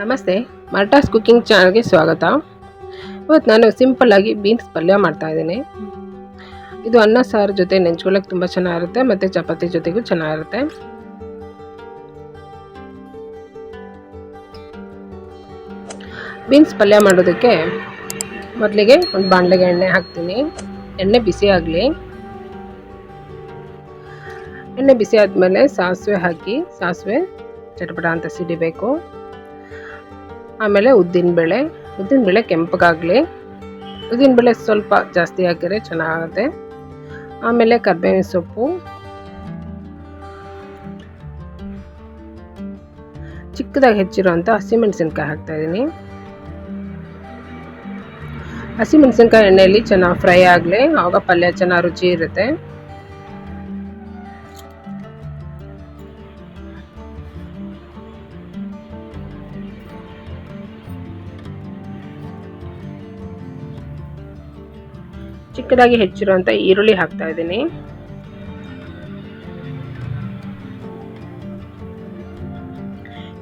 ನಮಸ್ತೆ, ಮರ್ಟಾಸ್ ಕುಕ್ಕಿಂಗ್ ಚಾನಲ್ಗೆ ಸ್ವಾಗತ. ಇವತ್ತು ನಾನು ಸಿಂಪಲ್ಲಾಗಿ ಬೀನ್ಸ್ ಪಲ್ಯ ಮಾಡ್ತಾಯಿದ್ದೀನಿ ಇದು ಅನ್ನ, ಸಾರು ಜೊತೆ ನೆಂಚ್ಕೊಳ್ಳೋಕೆ ತುಂಬ ಚೆನ್ನಾಗಿರುತ್ತೆ, ಮತ್ತು ಚಪಾತಿ ಜೊತೆಗೂ ಚೆನ್ನಾಗಿರುತ್ತೆ. ಬೀನ್ಸ್ ಪಲ್ಯ ಮಾಡೋದಕ್ಕೆ ಮೊದಲಿಗೆ ಒಂದು ಬಾಣಲೆಗೆ ಎಣ್ಣೆ ಹಾಕ್ತೀನಿ. ಎಣ್ಣೆ ಬಿಸಿ ಆಗಲಿ. ಎಣ್ಣೆ ಬಿಸಿ ಆದಮೇಲೆ ಸಾಸಿವೆ ಹಾಕಿ, ಸಾಸಿವೆ ಚಟಪಟ ಅಂತ ಸಿಡಿಬೇಕು. ಆಮೇಲೆ ಉದ್ದಿನಬೇಳೆ ಉದ್ದಿನಬೇಳೆ ಕೆಂಪಗಾಗಲಿ. ಉದ್ದಿನಬೇಳೆ ಸ್ವಲ್ಪ ಜಾಸ್ತಿ ಹಾಕಿದರೆ ಚೆನ್ನಾಗುತ್ತೆ. ಆಮೇಲೆ ಕರ್ಬೇವಿನ ಸೊಪ್ಪು. ಚಿಕ್ಕದಾಗಿ ಹೆಚ್ಚಿರೋಂಥ ಹಸಿಮೆಣಸಿನ್ಕಾಯಿ ಹಾಕ್ತಾಯಿದ್ದೀನಿ ಹಸಿಮೆಣಸಿನ್ಕಾಯಿ ಎಣ್ಣೆಯಲ್ಲಿ ಚೆನ್ನಾಗಿ ಫ್ರೈ ಆಗಲಿ, ಆವಾಗ ಪಲ್ಯ ಚೆನ್ನಾಗಿ ರುಚಿ ಇರುತ್ತೆ. ಚಿಕ್ಕದಾಗಿ ಹೆಚ್ಚಿರುವಂಥ ಈರುಳ್ಳಿ ಹಾಕ್ತಾ ಇದ್ದೀನಿ.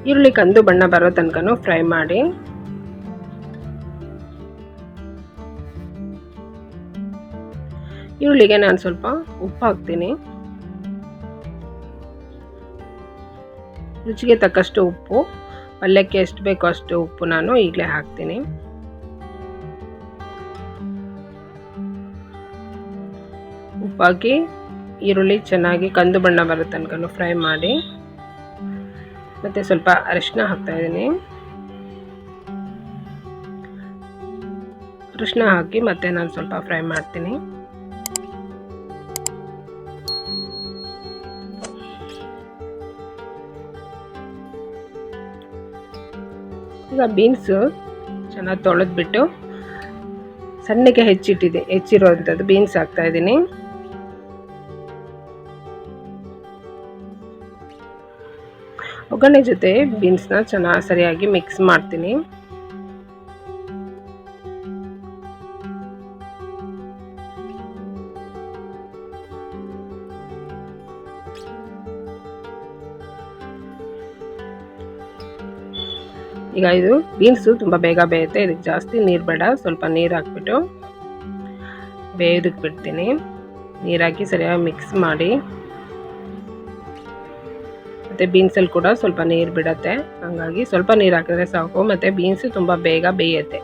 ಈರುಳ್ಳಿ ಕಂದು ಬಣ್ಣ ಬರೋ ತನಕನೂ ಫ್ರೈ ಮಾಡಿ. ಈರುಳ್ಳಿಗೆ ನಾನು ಸ್ವಲ್ಪ ಉಪ್ಪು ಹಾಕ್ತೀನಿ. ರುಚಿಗೆ ತಕ್ಕಷ್ಟು ಉಪ್ಪು. ಪಲ್ಯಕ್ಕೆ ಎಷ್ಟು ಬೇಕೋ ಅಷ್ಟು ಉಪ್ಪು ನಾನು ಈಗಲೇ ಹಾಕ್ತೀನಿ. ಉಪ್ಪಾಕಿ ಈರುಳ್ಳಿ ಚೆನ್ನಾಗಿ ಕಂದು ಬಣ್ಣ ಬರೋ ತನಕ ಫ್ರೈ ಮಾಡಿ. ಮತ್ತು ಸ್ವಲ್ಪ ಅರಿಶಿನ ಹಾಕ್ತಾಯಿದ್ದೀನಿ ಅರಿಶಿನ ಹಾಕಿ ಮತ್ತೆ ನಾನು ಸ್ವಲ್ಪ ಫ್ರೈ ಮಾಡ್ತೀನಿ. ಈಗ ಬೀನ್ಸು ಚೆನ್ನಾಗಿ ತೊಳೆದ್ಬಿಟ್ಟು ಸಣ್ಣಗೆ ಹೆಚ್ಚಿಟ್ಟಿದೆ ಹೆಚ್ಚಿರುವಂಥದ್ದು ಬೀನ್ಸ್ ಹಾಕ್ತಾಯಿದ್ದೀನಿ ಒಗ್ಗರಣೆ ಜೊತೆ ಬೀನ್ಸ್ನ ಚೆನ್ನಾಗಿ ಸರಿಯಾಗಿ ಮಿಕ್ಸ್ ಮಾಡ್ತೀನಿ. ಈಗ ಇದು ಬೀನ್ಸು ತುಂಬ ಬೇಗ ಬೇಯುತ್ತೆ, ಇದಕ್ಕೆ ಜಾಸ್ತಿ ನೀರು ಬೇಡ, ಸ್ವಲ್ಪ ನೀರು ಹಾಕ್ಬಿಟ್ಟು ಬೇಯೋದಕ್ಕೆ ಬಿಡ್ತೀನಿ. ನೀರಾಕಿ ಸರಿಯಾಗಿ ಮಿಕ್ಸ್ ಮಾಡಿ. ಮತ್ತು ಬೀನ್ಸಲ್ಲಿ ಕೂಡ ಸ್ವಲ್ಪ ನೀರು ಬಿಡತ್ತೆ. ಹಾಗಾಗಿ ಸ್ವಲ್ಪ ನೀರು ಹಾಕಿದ್ರೆ ಸಾಕು. ಮತ್ತು ಬೀನ್ಸು ತುಂಬ ಬೇಗ ಬೇಯುತ್ತೆ.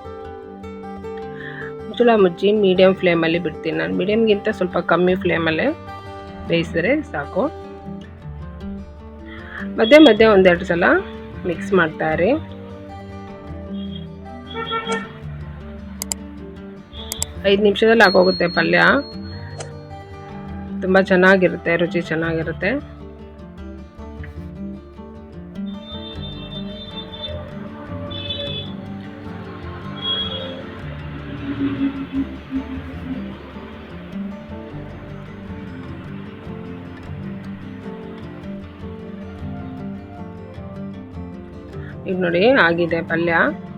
ಮುಚ್ಚಳ ಮುಚ್ಚಿ ಮೀಡಿಯಮ್ ಫ್ಲೇಮಲ್ಲಿ ಬಿಡ್ತೀನಿ ನಾನು. ಮೀಡಿಯಮ್ಗಿಂತ ಸ್ವಲ್ಪ ಕಮ್ಮಿ ಫ್ಲೇಮಲ್ಲೇ ಬೇಯಿಸಿದ್ರೆ ಸಾಕು. ಮಧ್ಯೆ ಮಧ್ಯೆ ಒಂದೆರಡು ಸಲ ಮಿಕ್ಸ್ ಮಾಡ್ತಾ ಇರಿ. ಐದು ನಿಮಿಷದಲ್ಲಿ ಆಗೋಗುತ್ತೆ ಪಲ್ಯ. ತುಂಬ ಚೆನ್ನಾಗಿರುತ್ತೆ, ರುಚಿ ಚೆನ್ನಾಗಿರುತ್ತೆ. ಈಗ ನೋಡಿ ಆಗಿದೆ ಪಲ್ಯ.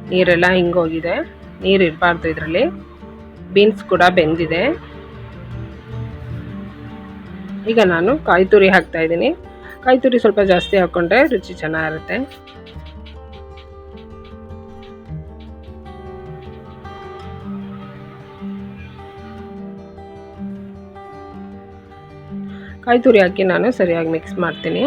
ನೀರೆಲ್ಲ ಹಿಂಗೋಗಿದೆ. ನೀರು ಇರಬಾರ್ದು ಇದರಲ್ಲಿ. ಬೀನ್ಸ್ ಕೂಡ ಬೆಂದಿದೆ. ಈಗ ನಾನು ಕಾಯಿ ತುರಿ ಹಾಕ್ತಾ ಕಾಯಿ ತುರಿ ಸ್ವಲ್ಪ ಜಾಸ್ತಿ ಹಾಕ್ಕೊಂಡ್ರೆ ರುಚಿ ಚೆನ್ನಾಗಿರುತ್ತೆ. ಕಾಯಿ ತುರಿ ಹಾಕಿ ನಾನು ಸರಿಯಾಗಿ ಮಿಕ್ಸ್ ಮಾಡ್ತೀನಿ.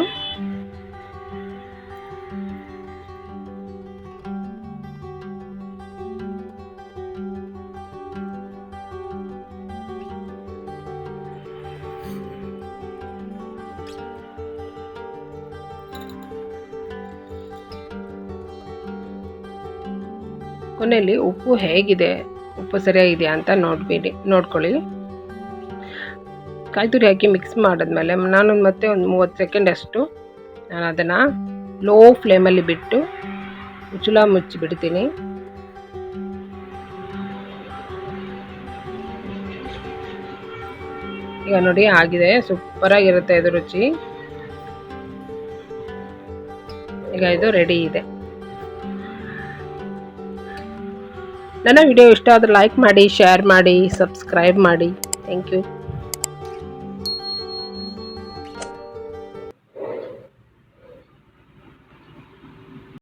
ಕೊನೆಯಲ್ಲಿ ಉಪ್ಪು ಹೇಗಿದೆ, ಉಪ್ಪು ಸರಿಯಾಗಿದೆಯಾ ಅಂತ ನೋಡ್ಬಿಡಿ, ನೋಡ್ಕೊಳ್ಳಿ. ಕಾಯಿ ತುರಿ ಹಾಕಿ ಮಿಕ್ಸ್ ಮಾಡಿದ್ಮೇಲೆ ನಾನು ಮತ್ತೆ ಒಂದು ಮೂವತ್ತು ಸೆಕೆಂಡ್ ಅಷ್ಟು ನಾನು ಅದನ್ನು ಲೋ ಫ್ಲೇಮಲ್ಲಿ ಬಿಟ್ಟು ಉಚುಲ ಮುಚ್ಚಿ ಬಿಡ್ತೀನಿ. ಈಗ ನೋಡಿ ಆಗಿದೆ ಸೂಪರಾಗಿರುತ್ತೆ ಇದು ರುಚಿ. ಈಗ ಇದು ರೆಡಿ ಇದೆ. ನನ್ನ ವಿಡಿಯೋ ಇಷ್ಟ ಆದರೆ ಲೈಕ್ ಮಾಡಿ ಶೇರ್ ಮಾಡಿ ಸಬ್ಸ್ಕ್ರೈಬ್ ಮಾಡಿ. Thank you